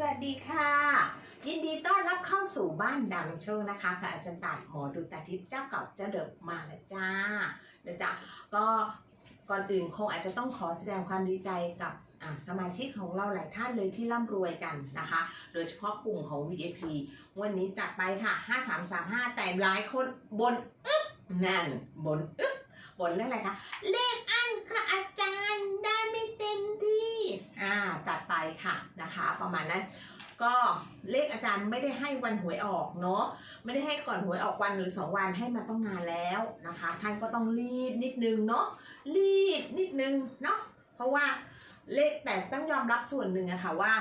สวัสดีค่ะ ยินดีต้อนรับเข้าสู่บ้านดังโชว์นะคะกับอาจารย์ตายหมอดูตาทิพย์เจ้าเก่าเจ้าเดิมมาแล้วจ้าเดี๋ยวจ้าก็ก่อนอื่นคงอาจจะต้องขอแสดงความดีใจกับสมาชิกของเราหลายท่านเลยที่ร่ำรวยกันนะคะ โดยเฉพาะกลุ่มของ VIP วันนี้จัดไปค่ะ 5335 แต่หลายคนบนอึ๊บนั่นบนอึ๊บบนเรื่องอะไรคะ เลขอันค่ะอาจารย์ได้ไม่เต็มที่ อ่าจัดไปค่ะนะคะ ประมาณนั้น ก็เลขอาจารย์ไม่ได้ให้วันหวยออกเนาะไม่ได้ให้ก่อนหวยออกวันหรือสองวันให้มาต้องนานแล้วนะคะ ท่านก็ต้องรีบนิดนึงเนาะรีบนิดนึงเนาะเพราะว่าเลขแต่ต้องยอมรับส่วนหนึ่งอะค่ะว่า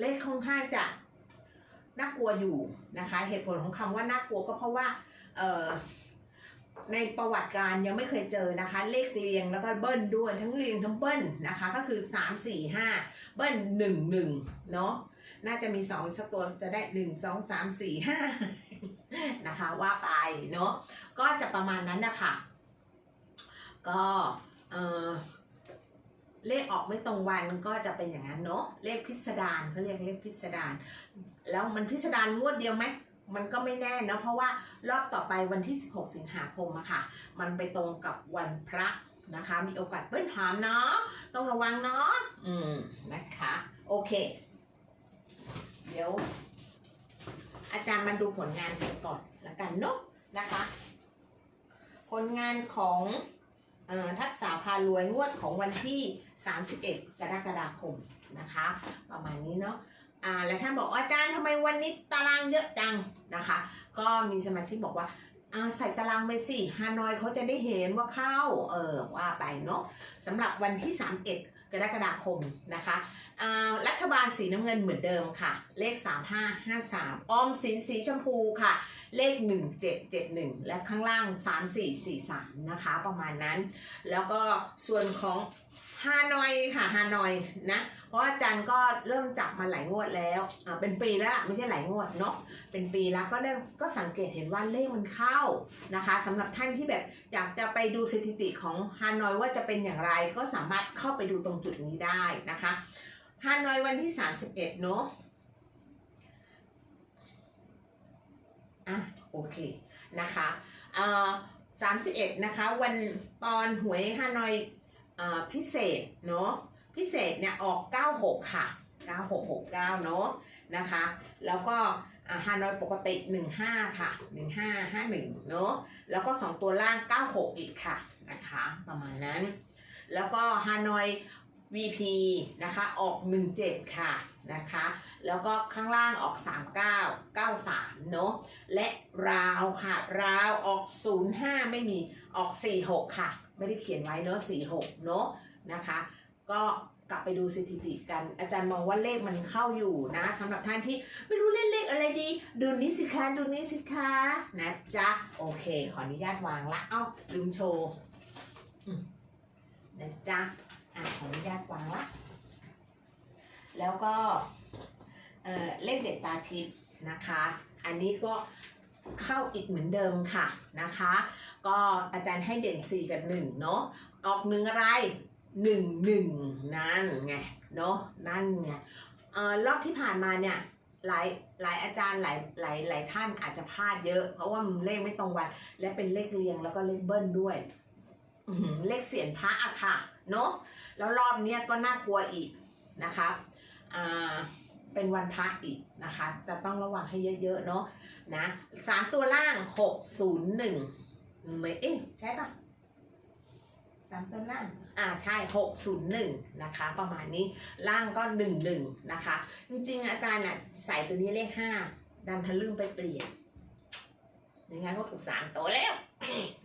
เลขค่อนข้างจะน่ากลัวอยู่นะคะ เหตุผลของคำว่าน่ากลัวก็เพราะว่าเออ ในประวัติการยังไม่เคยเจอนะคะ เลขเรียงแล้วก็เบิ้ลด้วยทั้งเรียงทั้งเบิ้ลนะคะ ก็คือ 3 4 5 เบิ้ล1 1 เนาะน่าจะมี2สักตัวจะได้ 1 2 3 4 5 นะคะ ว่าไปเนาะก็จะประมาณนั้นนะคะก็เออเลขออกไม่ตรงวันก็จะเป็นอย่างนั้นเนาะเลขพิสดารเขาเรียกเลขพิสดารแล้วมันพิสดารงวดเดียวไหม มันก็ไม่แน่เนะเพราะว่ารอบต่อไปวันที่ 16 สิงหาคมอะค่ะ มันไปตรงกับวันพระนะคะ มีโอกาสเบิ้ลหามเนาะต้องระวังเนาะอืมนะคะ โอเค เดี๋ยว อาจารย์มาดูผลงานกันก่อนละกันเนาะนะคะ ผลงานของออทักษะพารวยงวดของวันที่ 31 กรกฎาคมนะคะ ประมาณนี้เนาะ อ่าแล้วท่านบอกอาจารย์ทำไมวันนี้ตารางเยอะจังนะคะ ก็มีสมาชิกบอกว่าอ่าใส่ตารางไปสิฮานอยเขาจะได้เห็นว่าเข้าเออว่าไปเนาะสำหรับวันที่ 31 กรกฎาคมนะคะอ่ารัฐบาลสีน้ำเงินเหมือนเดิมค่ะ เลข 3553 ออมสินสีชมพูค่ะ เลข 1771 และข้างล่าง 3443 นะคะ ประมาณนั้น แล้วก็ส่วนของฮานอยค่ะฮานอยนะ เพราะอาจารย์ก็เริ่มจับมาหลายงวดแล้วอ่าเป็นปีแล้วไม่ใช่หลายงวดเนาะเป็นปีแล้วก็ได้ก็สังเกตเห็นว่าเลขมันเข้านะคะสำหรับท่านที่แบบอยากจะไปดูสถิติของฮานอยว่าจะเป็นอย่างไร ก็สามารถเข้าไปดูตรงจุดนี้ได้นะคะฮานอยวันที่ 31 เนาะอะโอเคนะคะอ่า31 นะคะ วันตอนหวยฮานอยอ่าพิเศษเนาะ พิเศษเนี่ยออก 96 ค่ะ 9669 เนาะนะคะ แล้วก็ฮานอยปกติ 15 ค่ะ 1551 เนาะแล้วก็ 2 ตัวล่าง 96 อีกค่ะนะคะ ประมาณนั้น แล้วก็ฮานอย VP นะคะออก 17 ค่ะนะคะ แล้วก็ข้างล่างออก 39 93 เนาะและราวค่ะ ราวออก 05 ไม่มีออก 46 ค่ะ ไม่ได้เขียนไว้เนาะ46 เนาะนะคะ ก็กลับไปดูสถิติกัน อาจารย์มองว่าเลขมันเข้าอยู่นะสำหรับท่านที่ไม่รู้เล่นเลขอะไรดี ดูนี้สิคะดูนี้สิคะนะจ๊ะ โอเค ขออนุญาตวางละเอ้าลืมโชว์นะจ๊ะอะขออนุญาตวางละ แล้วก็เอ่อเลขเด็ดตาทิพย์นะคะ อันนี้ก็เข้าอีกเหมือนเดิมค่ะนะคะ ก็อาจารย์ให้เด่น 4 กับ1เนาะออกหนึ่งอะไร หนึ่งหนึ่งนั่นไงเนาะนั่นไงเอ่อรอบที่ผ่านมาเนี่ยหลายหลายอาจารย์หลายหลายหลายท่านอาจจะพลาดเยอะ เพราะว่ามันเลขไม่ตรงวันและเป็นเลขเรียงแล้วก็เลขเบิ้ลด้วยเลขเสียนพระอะค่ะเนาะแล้วรอบเนี้ยก็น่ากลัวอีกนะคะอ่าเป็นวันพระอีกนะคะ จะต้องระวังให้เยอะๆเนาะนะสามตัวล่างหกศูนย์หนึ่งไม่เอ๊ะใช่ปะ สามตัวล่าง อ่าใช่หกศูนย์หนึ่งนะคะ ประมาณนี้ล่างก็หนึ่งหนึ่งนะคะ จริงๆ อาจารย์น่ะใส่ตัวนี้เลขห้าดันทะลึ่งไปเปลี่ยนย่างงั้นก็ถูกสามตัวแล้ว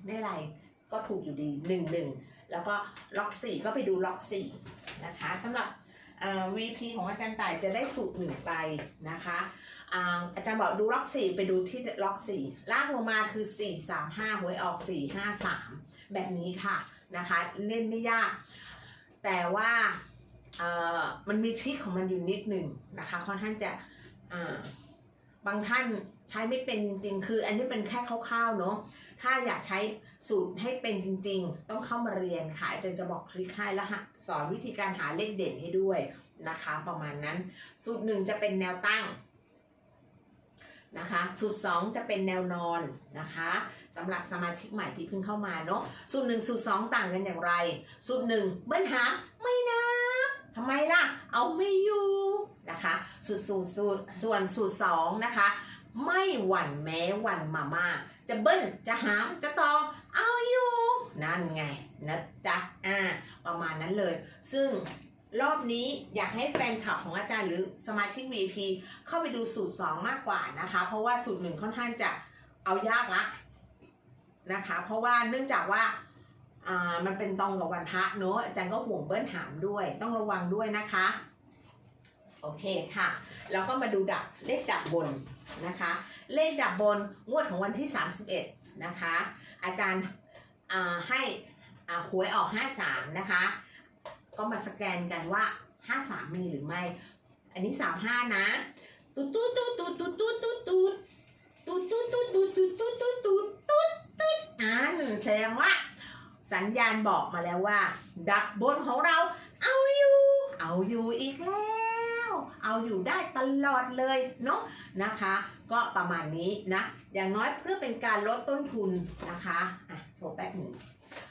ได้ไรก็ถูกอยู่ดีหนึ่งหนึ่งแล้วก็ล็อกสี่ก็ไปดูล็อกสี่นะคะสำหรับเอ่อ VP ของอาจารย์ต่ายจะได้สูตรหนึ่งไปนะคะอ่าอาจารย์บอกดูล็อกสี่ไปดูที่ล็อกสี่ลากลงมาคือสี่สามห้าหวยออกสี่ห้าสามแบบนี้ค่ะ นะคะ เล่นไม่ยาก แต่ว่าเอ่อมันมีทริคของมันอยู่นิดหนึ่งนะคะค่อนข้างจะอ่าบางท่านใช้ไม่เป็นจริงๆคือ อันนี้เป็นแค่คร่าวๆเนาะถ้าอยากใช้สูตรให้เป็นจริง ๆ ต้องเข้ามาเรียนค่ะอาจารย์จะบอกทริคให้แล้วสอนวิธีการหาเลขเด่นให้ด้วยนะคะ ประมาณนั้น สูตรหนึ่งจะเป็นแนวตั้งนะคะ สูตรสองจะเป็นแนวนอนนะคะ สำหรับสมาชิกใหม่ที่เพิ่งเข้ามาเนาะสูตรหนึ่งสูตรสองต่างกันอย่างไร สูตรหนึ่งเบิ้ลหาไม่นับทำไมล่ะ เอาไม่อยู่นะคะสูตรสูตรสูตรส่วนสูตรสองนะคะ ไม่หวั่นแม้หวั่นมาม่าจะเบิ้ลจะหามจะต่อเอาอยู่ นั่นไงนะจ๊ะอ่าประมาณนั้นเลย ซึ่งรอบนี้อยากให้แฟนคลับของอาจารย์หรือสมาชิก VP เข้าไปดูสูตร 2 มากกว่านะคะ เพราะว่าสูตรหนึ่งค่อนข้างจะเอายากละ นะคะ เพราะว่าเนื่องจากว่าอ่ามันเป็นตรงกับวันพระเนอะอาจารย์ก็ห่วงเบิ้ลหามด้วย ต้องระวังด้วยนะคะ โอเคค่ะ แล้วก็มาดูดับเลขดับบนนะคะ เลขดับบนงวดของวันที่ 31 นะคะ อาจารย์ให้หวยออก 53 นะคะ ก็มาสแกนกันว่า 53 มีหรือไม่ อันนี้ 35 นะตุ๊ดตุ๊ดตุ๊ดตุ๊ดตุ๊ดตุ๊ดตุ๊ดตุ๊ดตุ๊ดตุ๊ดตุ๊ดตุ๊ดตุ๊ดตุ๊ด ตุ๊ดตุ๊ดตุ๊ดอันแสดงว่า สัญญาณบอกมาแล้วว่า ดับบนของเรา เอาอยู่ เอาอยู่อีกแล้ว เอาอยู่ได้ตลอดเลยเนาะนะคะ ก็ประมาณนี้นะ อย่างน้อยเพื่อเป็นการลดต้นทุนนะคะอะโชว์แป๊บหนึ่ง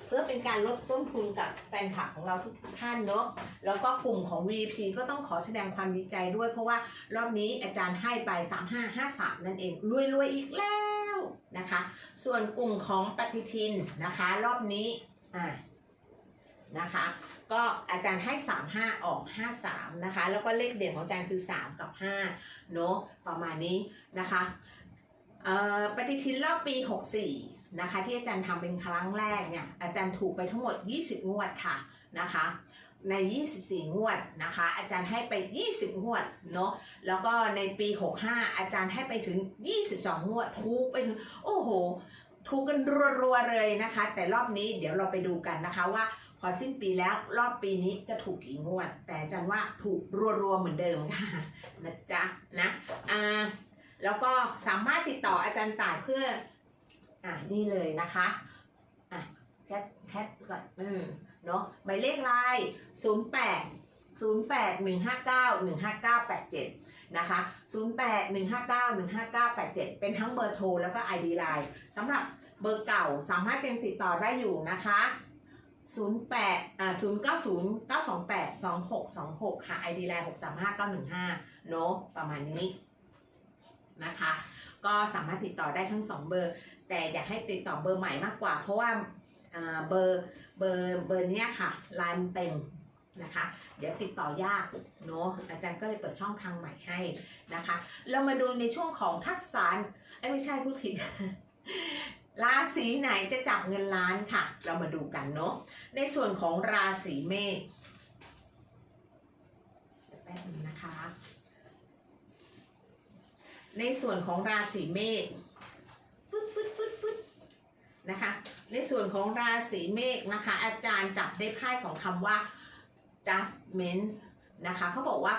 เพื่อเป็นการลดต้นทุนกับแฟนคลับของเราทุกท่านเนาะแล้วก็กลุ่มของ VP ก็ต้องขอแสดงความดีใจด้วย เพราะว่ารอบนี้อาจารย์ให้ไป 3553 นั่นเองรวยรวยๆอีกแล้วนะคะ ส่วนกลุ่มของปฏิทินนะคะ รอบนี้อ่านะคะก็อาจารย์ให้ 35 ออก 53 นะคะ แล้วก็เลขเด่นของอาจารย์คือ 3 กับ5เนอะประมาณนี้นะคะเอ่อปฏิทินรอบปี 64 นะคะ ที่อาจารย์ทำเป็นครั้งแรกเนี่ยอาจารย์ถูกไปทั้งหมด 20 งวดค่ะนะคะใน 24 งวดนะคะ อาจารย์ให้ไป 20 งวดเนอะแล้วก็ในปี 65 อาจารย์ให้ไปถึง 22 งวดถูกไปถึง โอ้โหถูกกันรัวๆเลยนะคะ แต่รอบนี้เดี๋ยวเราไปดูกันนะคะว่า พอสิ้นปีแล้วรอบปีนี้จะถูกกี่งวด แต่อาจารย์ว่าถูกรัวๆเหมือนเดิมค่ะนะจ๊ะนะ อ่า แล้วก็สามารถติดต่ออาจารย์ต่ายเพื่อ อ่านี่เลยนะคะอะแชทแชทก่อนอืมเนาะหมายเลขไลน์ศูนย์แปดศูนย์แปดหนึ่งห้าเก้าหนึ่งห้าเก้าแปดเจ็ดนะคะศูนย์แปดหนึ่งห้าเก้าหนึ่งห้าเก้าแปดเจ็ดเป็นทั้งเบอร์โทรแล้วก็ ID ไลน์สำหรับเบอร์เก่าสามารถเป็นติดต่อได้อยู่นะคะ 08อ่า090 928 2626 ค่ะ ID Line 635 915 เนาะประมาณนี้นะคะ ก็สามารถติดต่อได้ทั้ง 2 เบอร์ แต่อยากให้ติดต่อเบอร์ใหม่มากกว่า เพราะว่าเบอร์เบอร์เบอร์เนี้ยค่ะลน์มันเต็มนะคะ เดี๋ยวติดต่อยากเนอะอาจารย์ก็เลยเปิดช่องทางใหม่ให้นะคะ เรามาดูในช่วงของทักษะเอ้ไม่ใช่พูดผิดราศีไหนจะจับเงินล้านค่ะ เรามาดูกันเนาะในส่วนของราศีเมษแป๊บนึงนะคะ ในส่วนของราศีเมษปึ๊ดปึ๊ดปึ๊ดปึ๊ดนะคะ ในส่วนของราศีเมษนะคะ อาจารย์จับได้ไพ่ของคำว่า judgment นะคะเขาบอกว่า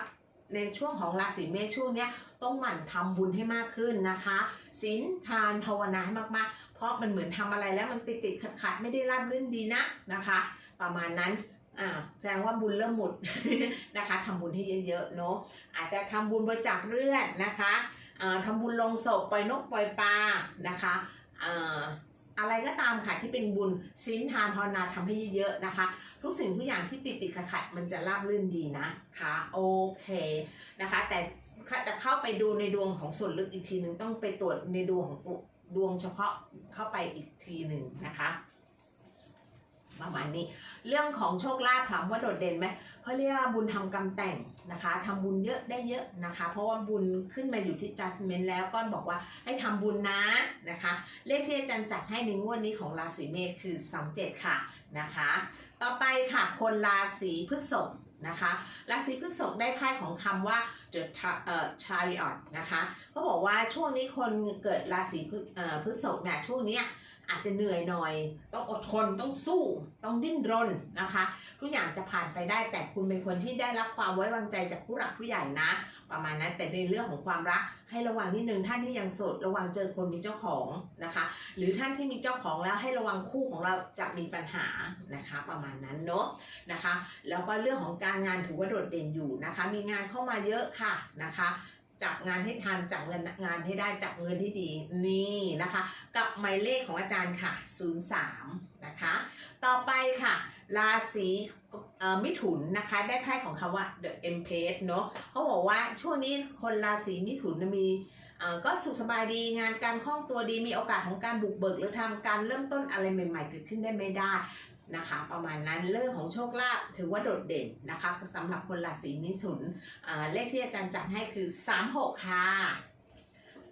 ในช่วงของราศีเมษช่วงเนี้ยต้องหมั่นทำบุญให้มากขึ้นนะคะศีลทานภาวนาให้มากๆ เพราะมันเหมือนทำอะไรแล้วมันติดติดขัดขัดๆไม่ได้ราบรื่นดีนะนะคะ ประมาณนั้นอ่าแสดงว่าบุญเริ่มหมดนะคะทำบุญให้เยอะๆเนาะอาจจะทำบุญบริจาคเลือดนะคะ ทำบุญลงศพปล่อยนกปล่อยปลานะคะอะไรก็ตามค่ะที่เป็นบุญศีลทานภาวนาทำให้เยอะๆนะคะ ทุกสิ่งทุกอย่างที่ติดติดขัดๆมันจะราบรื่นดีนะคะโอเคนะคะ แต่จะเข้าไปดูในดวงของส่วนลึกอีกทีหนึ่งต้องไปตรวจในดวงของดวงเฉพาะเข้าไปอีกทีหนึ่งนะคะ ประมาณนี้ เรื่องของโชคลาภถามว่าโดดเด่นไหมเขาเรียกว่าบุญทำกรรมแต่งนะคะทำบุญเยอะได้เยอะนะคะ เพราะว่าบุญขึ้นมาอยู่ที่ judgment แล้วก็บอกว่าให้ทำบุญนะนะคะ เลขที่อาจารย์จัดให้ในงวดนี้ของราศีเมษคือ37ค่ะนะคะ ต่อไปค่ะคนราศีพฤษภนะคะราศีพฤษภได้ไพ่ของคำว่า the เอ่อ chariot นะคะเขาบอกว่าช่วงนี้คนเกิดราศีพฤเอ่อพฤษภเนี่ยช่วงเนี้ย อาจจะเหนื่อยหน่อย ต้องอดทนต้องสู้ ต้องดิ้นรนนะคะ ทุกอย่างจะผ่านไปได้แต่คุณเป็นคนที่ได้รับความไว้วางใจจากผู้หลักผู้ใหญ่นะ ประมาณนั้นแต่ในเรื่องของความรักให้ระวังนิดนึงท่านที่ยังโสดระวังเจอคนมีเจ้าของนะคะ หรือท่านที่มีเจ้าของแล้วให้ระวังคู่ของเราจะมีปัญหานะคะ ประมาณนั้นเนาะนะคะ แล้วก็เรื่องของการงานถือว่าโดดเด่นอยู่นะคะ มีงานเข้ามาเยอะค่ะนะคะ จับงานให้ทันจับเงินงานให้ได้จับเงินที่ดีนี่นะคะ กับหมายเลขของอาจารย์ค่ะ 03 นะคะ ต่อไปค่ะราศีมิถุนนะคะได้ไพ่ของคำว่า the empress เนอะเขาบอกว่าช่วงนี้คนราศีมิถุนน่ะมีก็สุขสบายดีงานการคล่องตัวดีมีโอกาสของการบุกเบิกหรือทำการเริ่มต้นอะไรใหม่ ๆ เกิดขึ้นได้ไม่ได้ นะคะ ประมาณนั้นเรื่องของโชคลาภถือว่าโดดเด่นนะคะสำหรับคนราศีมิถุนเลขที่อาจารย์จัดให้คือ 36 ค่ะ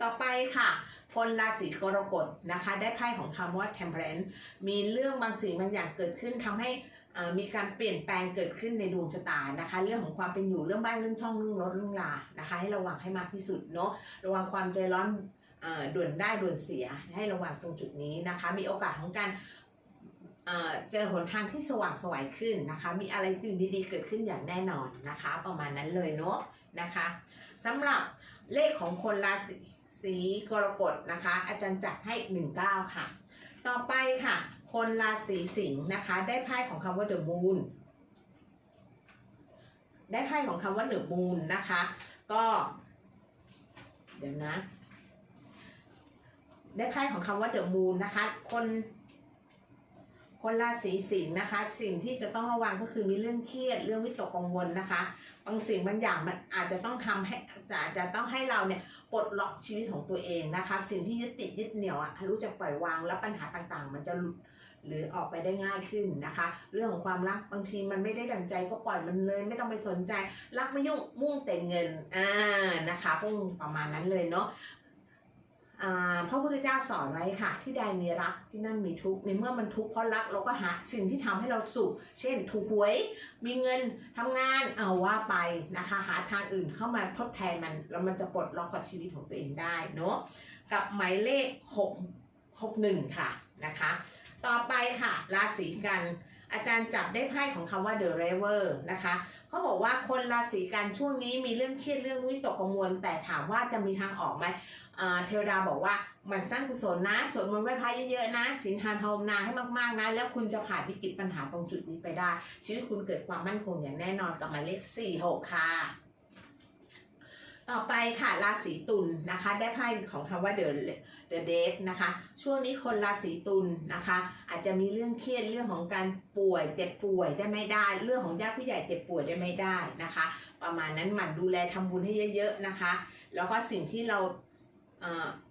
ต่อไปค่ะคนราศีกรกฎนะคะได้ไพ่ของคำว่า temperance มีเรื่องบางสิ่งบางอย่างเกิดขึ้นทำให้มีการเปลี่ยนแปลงเกิดขึ้นในดวงชะตานะคะ เรื่องของความเป็นอยู่เรื่องบ้านเรื่องช่องเรื่องรถเรื่องลานะคะ ให้ระวังให้มากที่สุดเนาะระวังความใจร้อนอด่วนได้ด่วนเสียให้ระวังตรงจุดนี้นะคะ มีโอกาสของการ เอ่อเจอหนทางที่สว่างสวยขึ้นนะคะ มีอะไรสิ่งดีๆเกิดขึ้นอย่างแน่นอนนะคะ ประมาณนั้นเลยเนาะนะคะสำหรับเลขของคนราศีสีกรกฎนะคะ อาจารย์จัดให้ 19 ค่ะ ต่อไปค่ะ คนราศีสิงห์นะคะ ได้ไพ่ของคำว่า the moon ได้ไพ่ของคำว่า the moon นะคะ ก็ เดี๋ยวนะ ได้ไพ่ของคำว่า the moon นะคะ คน คนราศีสิงห์นะคะ สิ่งที่จะต้องระวังก็คือมีเรื่องเครียดเรื่องวิตกกังวลนะคะ บางสิ่งบางอย่างมันอาจจะต้องทำให้อาจจะต้องให้เราเนี่ยปลดล็อกชีวิตของตัวเองนะคะ สิ่งที่ยึดติดยึดเหนี่ยวอะรู้จักปล่อยวางแล้วปัญหาต่างๆ มันจะหลุดหรือออกไปได้ง่ายขึ้นนะคะ เรื่องของความรักบางทีมันไม่ได้ดังใจก็ปล่อยมันเลยไม่ต้องไปสนใจ รักไม่ยุ่งมุ่งแต่เงินอ่านะคะพวกประมาณนั้นเลยเนาะอ่า พระพุทธเจ้าสอนไว้ค่ะ ที่ใดมีรักที่นั่นมีทุกข์ในเมื่อมันทุกข์เพราะรักเราก็หาสิ่งที่ทำให้เราสุข เช่น ถูกหวย มีเงินทำงานเอาว่าไปนะคะ หาทางอื่นเข้ามาทดแทนมันแล้วมันจะปลดล็อกกับชีวิตของตัวเองได้เนาะกับหมายเลข 6 61 ค่ะนะคะ ต่อไปค่ะราศีกันอาจารย์จับได้ไพ่ของคำว่า the river นะคะ เขาบอกว่าคนราศีกันช่วงนี้มีเรื่องเครียดเรื่องวิตกกังวล แต่ถามว่าจะมีทางออกไหม เทวดาบอกว่ามันสร้างกุศลนะสวดมนต์ไหว้พระเยอะๆนะศีลทานภาวนาให้มากๆนะ แล้วคุณจะผ่านวิกฤตปัญหาตรงจุดนี้ไปได้ ชีวิตคุณเกิดความมั่นคงอย่างแน่นอนกับหมายเลข46ค่ะ ต่อไปค่ะราศีตุลนะคะ ได้ไพ่ของคำว่าเด e เด e เด e นะคะ ช่วงนี้คนราศีตุลนะคะ อาจจะมีเรื่องเครียดเรื่องของการป่วยเจ็บป่วยได้ไม่ได้ เรื่องของญาติผู้ใหญ่เจ็บป่วยได้ไม่ได้นะคะ ประมาณนั้นหมั่นดูแลทำบุญให้เยอะ ๆนะคะ แล้วก็สิ่งที่เรา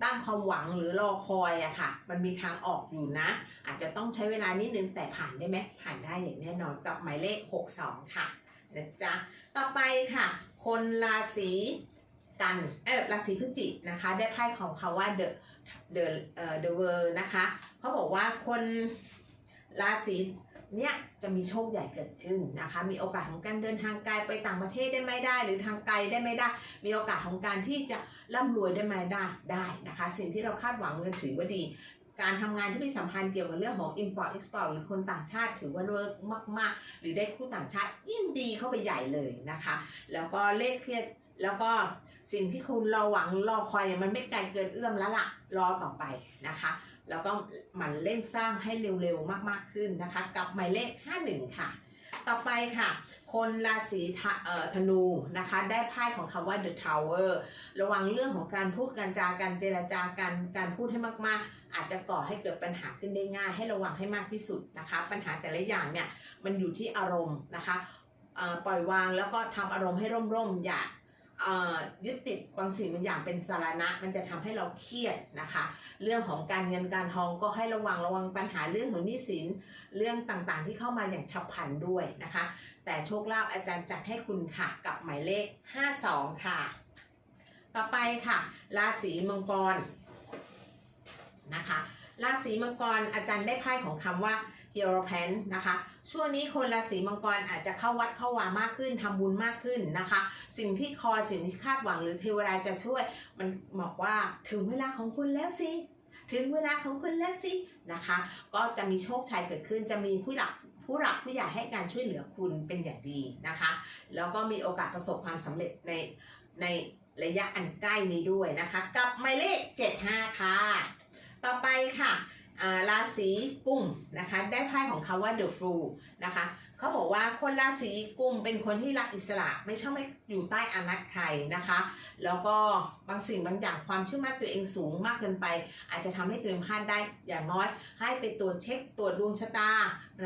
ตั้งความหวังหรือรอคอยอะค่ะ มันมีทางออกอยู่นะ อาจจะต้องใช้เวลานิดนึงแต่ผ่านได้ไหมผ่านได้อย่างแน่นอนกับหมายเลข 62 ค่ะนะจ๊ะต่อไปค่ะ คนราศีกันเออราศีพฤศจิกนะคะ ได้ไพ่ของคาว่า the the เอ่อ the world นะคะเขาบอกว่าคนราศี เนี้ยจะมีโชคใหญ่เกิดขึ้นนะคะ มีโอกาสของการเดินทางไกลไปต่างประเทศได้ไม่ได้ หรือทางไกลได้ไม่ได้ มีโอกาสของการที่จะร่ำรวยได้ไหมได้ได้นะคะ สิ่งที่เราคาดหวังเงินถือว่าดี การทำงานที่มีสัมพันธ์เกี่ยวกับเรื่องของ import export หรือคนต่างชาติถือว่าเวิร์กมากๆ หรือได้คู่ต่างชาติยิ่งดีเข้าไปใหญ่เลยนะคะ แล้วก็เลขเครียดแล้วก็สิ่งที่คุณรอหวังรอคอยเนี่ยมันไม่ไกลเกินเอื้อมแล้วล่ะรอต่อไปนะคะ แล้วก็หมันเล่นสร้างให้เร็วๆมากๆขึ้นนะคะ กับหมายเลข 51 ค่ะ ต่อไปค่ะ คนราศีธนูนะคะ ได้ไพ่ของคำว่า the tower ระวังเรื่องของการพูดการจาการเจรจาการการพูดให้มากๆ อาจจะก่อให้เกิดปัญหาขึ้นได้ง่าย ให้ระวังให้มากที่สุดนะคะ ปัญหาแต่ละอย่างเนี่ยมันอยู่ที่อารมณ์นะคะปล่อยวางแล้วก็ทำอารมณ์ให้ร่มๆอย่า ยึดติดบางสิ่งบางอย่างเป็นสาระมันจะทำให้เราเครียดนะคะ เรื่องของการเงินการทองก็ให้ระวังระวังปัญหาเรื่องของหนี้สินเรื่องต่างๆ ที่เข้ามาอย่างฉับพลันด้วยนะคะ แต่โชคลาภอาจารย์จัดให้คุณค่ะกับหมายเลข 52 ค่ะ ต่อไปค่ะ ราศีมังกรนะคะ ราศีมังกรอาจารย์ได้ไพ่ของคำว่า h e r o p a n นนะคะช่วงนี้คนราศีมังกรอาจจะเข้าวัดเข้าวามากขึ้นทำบุญมากขึ้นนะคะ สิ่งที่คอยสิ่งที่คาดหวังหรือเทวดาจะช่วย มันบอกว่าถึงเวลาของคุณแล้วสิถึงเวลาของคุณแล้วสินะคะ ก็จะมีโชคชัยเกิดขึ้นจะมีผู้หลักผู้หลักผู้ใหญ่ให้การช่วยเหลือคุณเป็นอย่างดีนะคะ แล้วก็มีโอกาสประสบความสำเร็จในในระยะอันใกล้นี้ด้วยนะคะ กับหมายเลข 75 ค่ะ ต่อไปค่ะ ราศีกุมนะคะ ได้ไพ่ของเขาว่า The Fool นะคะเขาบอกว่าคนราศีกุมเป็นคนที่รักอิสระไม่ชอบไม่อยู่ใต้อานัตใครนะคะ แล้วก็บางสิ่งบางอย่างความเชื่อมั่นตัวเองสูงมากเกินไป อาจจะทำให้ตัวเองพลาดได้อย่างน้อย ให้ไปตรวจเช็คตรวจดวงชะตา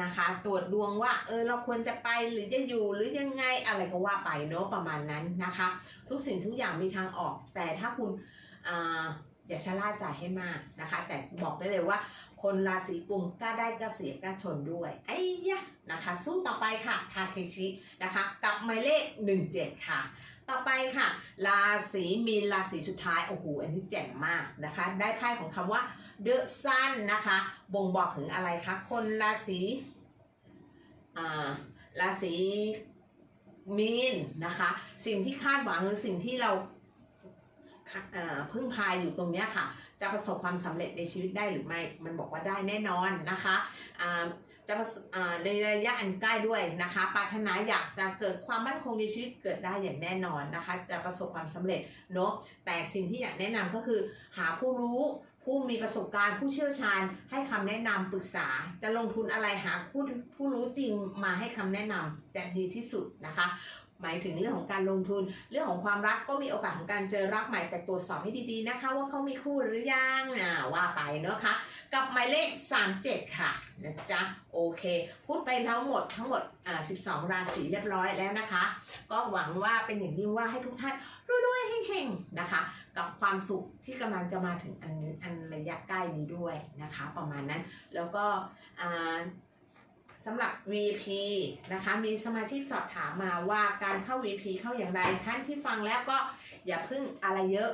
นะคะ ตรวจดวงว่าเออเราควรจะไปหรือจะอยู่หรือยังไงอะไรก็ว่าไปเนาะประมาณนั้นนะคะ ทุกสิ่งทุกอย่างมีทางออก แต่ถ้าคุณอ่า อย่าชะล่าใจให้มากนะคะ แต่บอกได้เลยว่า คนราศีกุมกล้าได้กล้าเสียกล้าชนด้วยไอ้ยะนะคะ สู้ต่อไปค่ะทาเคชินะคะ กับหมายเลข 17 ค่ะ ต่อไปค่ะ ราศีมีนราศีสุดท้ายโอ้โหอันนี้แจ่มมากนะคะ ได้ไพ่ของคำว่า The Sun นนะคะบ่งบอกถึงอะไรคะคนราศีอ่าราศีมีนนะคะ สิ่งที่คาดหวังหรือสิ่งที่เรา พึ่งพายอยู่ตรงนี้ค่ะ จะประสบความสำเร็จในชีวิตได้หรือไม่ มันบอกว่าได้แน่นอนนะคะจะในระยะอันใกล้ด้วยนะคะ ปรารถนาอยากจะเกิดความมั่นคงในชีวิตเกิดได้อย่างแน่นอนนะคะ จะประสบความสำเร็จเนาะ แต่สิ่งที่อยากแนะนำก็คือ หาผู้รู้ผู้มีประสบการณ์ผู้เชี่ยวชาญ ให้คำแนะนำปรึกษา จะลงทุนอะไรหาผู้ผู้รู้จริงมาให้คำแนะนำจะดีที่สุดนะคะ หมายถึงเรื่องของการลงทุน เรื่องของความรักก็มีโอกาสของการเจอรักใหม่แต่ตรวจสอบให้ดีๆนะคะ ว่าเขามีคู่หรือยังอ่าว่าไปเนาะคะ กับหมายเลข 37 ค่ะนะจ๊ะโอเค พูดไปทั้งหมดทั้งหมดอ่า12 ราศีเรียบร้อยแล้วนะคะ ก็หวังว่าเป็นอย่างยิ่งว่าให้ทุกท่านรวยๆเฮงๆนะคะ กับความสุขที่กำลังจะมาถึงอันอันระยะใกล้นี้ด้วยนะคะ ประมาณนั้นแล้วก็อ่า สำหรับ VP นะคะ มีสมาชิกสอบถามมาว่าการเข้า VP เข้าอย่างไร ท่านที่ฟังแล้วก็อย่าพึ่งอะไรเยอะ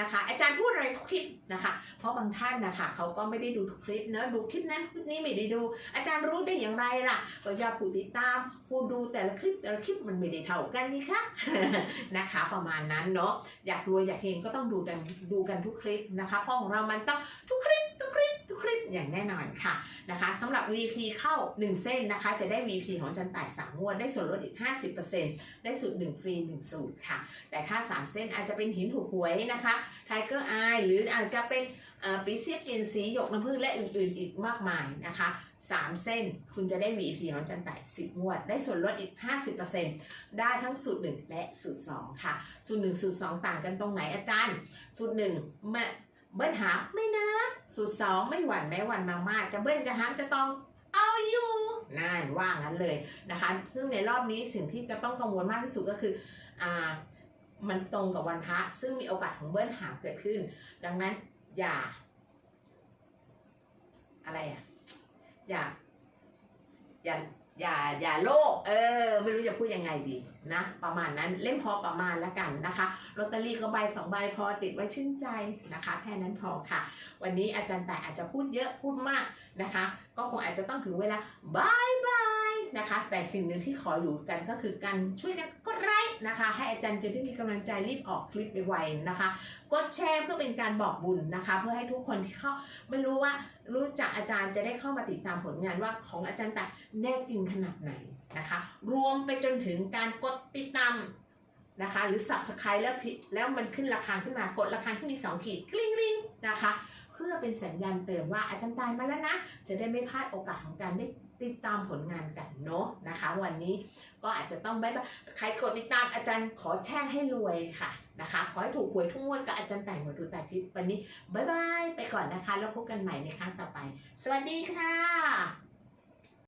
นะคะ อาจารย์พูดอะไรทุกคลิปนะคะ เพราะบางท่านนะคะเขาก็ไม่ได้ดูทุกคลิปเนอะดูคลิปนั้นคลิปนี้ไม่ได้ดู อาจารย์รู้ได้อย่างไรล่ะ ก็อย่าผู้ติดตามผู้ดูแต่ละคลิปแต่ละคลิปมันไม่ได้เท่ากันนี่คะนะคะ ประมาณนั้นเนาะอยากรวยอยากเฮงก็ต้องดูกันดูกันทุกคลิปนะคะเพราะของเรามันต้องทุกคลิปทุกคลิป คลิปอย่างแน่นอนค่ะนะคะสำหรับ VP เข้า 1 เส้นนะคะ จะได้ VP ของจันต่าย3งวดได้ส่วนลดอีก 50%ได้สูตร1ฟรี1 สูตรค่ะ แต่ถ้า 3 เส้นอาจจะเป็นหินถูกหวยนะคะไทเกอร์อายหรืออาจจะเป็นปีเสียกินสีหยกน้ำผึ้งและอื่นๆอีกมากมายนะคะ3 เส้นคุณจะได้ VP ของจันต่าย10งวด ได้ส่วนลดอีก 50%ได้ทั้งสูตร 1 และสูตร 2 ค่ะ สูตร 1 สูตร 2 ต่างกันตรงไหนอาจารย์ สูตร1มา เบิ้ลหาไม่นะสูตร2ไม่หวั่นแม้หวั่นมามากจะเบิ้ลจะหามจะต้องเอาอยู่นั่นว่างั้นเลยนะคะ ซึ่งในรอบนี้สิ่งที่จะต้องกังวลมากที่สุดก็คืออ่ามันตรงกับวันพระซึ่งมีโอกาสของเบิ้ลหามเกิดขึ้น ดังนั้นอย่า อะไรอะอย่าอย่า อย่าอย่าโลภเออ ไม่รู้จะพูดยังไงดีนะ ประมาณนั้นเล่นพอประมาณแล้วกันนะคะลอตเตอรี่ก็ใบสองใบพอติดไว้ชื่นใจนะคะ แค่นั้นพอค่ะ วันนี้อาจารย์แต่อาจจะพูดเยอะพูดมากนะคะ ก็คงอาจจะต้องถึงเวลาบายบาย นะคะ แต่สิ่งหนึ่งที่ขออยู่กันก็คือการช่วยกันกดไลค์นะคะ ให้อาจารย์จะได้มีกำลังใจรีบออกคลิปไวๆนะคะ กดแชร์เพื่อเป็นการบอกบุญนะคะ เพื่อให้ทุกคนที่เข้าไม่รู้ว่ารู้จักอาจารย์จะได้เข้ามาติดตามผลงานว่าของอาจารย์แต่แน่จริงขนาดไหนนะคะ รวมไปจนถึงการกดติดตามนะคะหรือ subscribe แล้วแล้วมันขึ้นราคาขึ้นมากดราคาที่มีสองขีดกริ๊งกริ๊งนะคะ เพื่อเป็นสัญญาณเตือนว่าอาจารย์ตายมาแล้วนะ จะได้ไม่พลาดโอกาสของการได้ ติดตามผลงานกันเนาะนะคะ วันนี้ก็อาจจะต้องบายบายใครกดติดตามอาจารย์ขอแช่งให้รวยค่ะนะคะ ขอให้ถูกหวยทุกงวดกับอาจารย์แต่งหมดดูแต่ทิพย์วันนี้บายบายไปก่อนนะคะ แล้วพบกันใหม่ในครั้งต่อไป สวัสดีค่ะ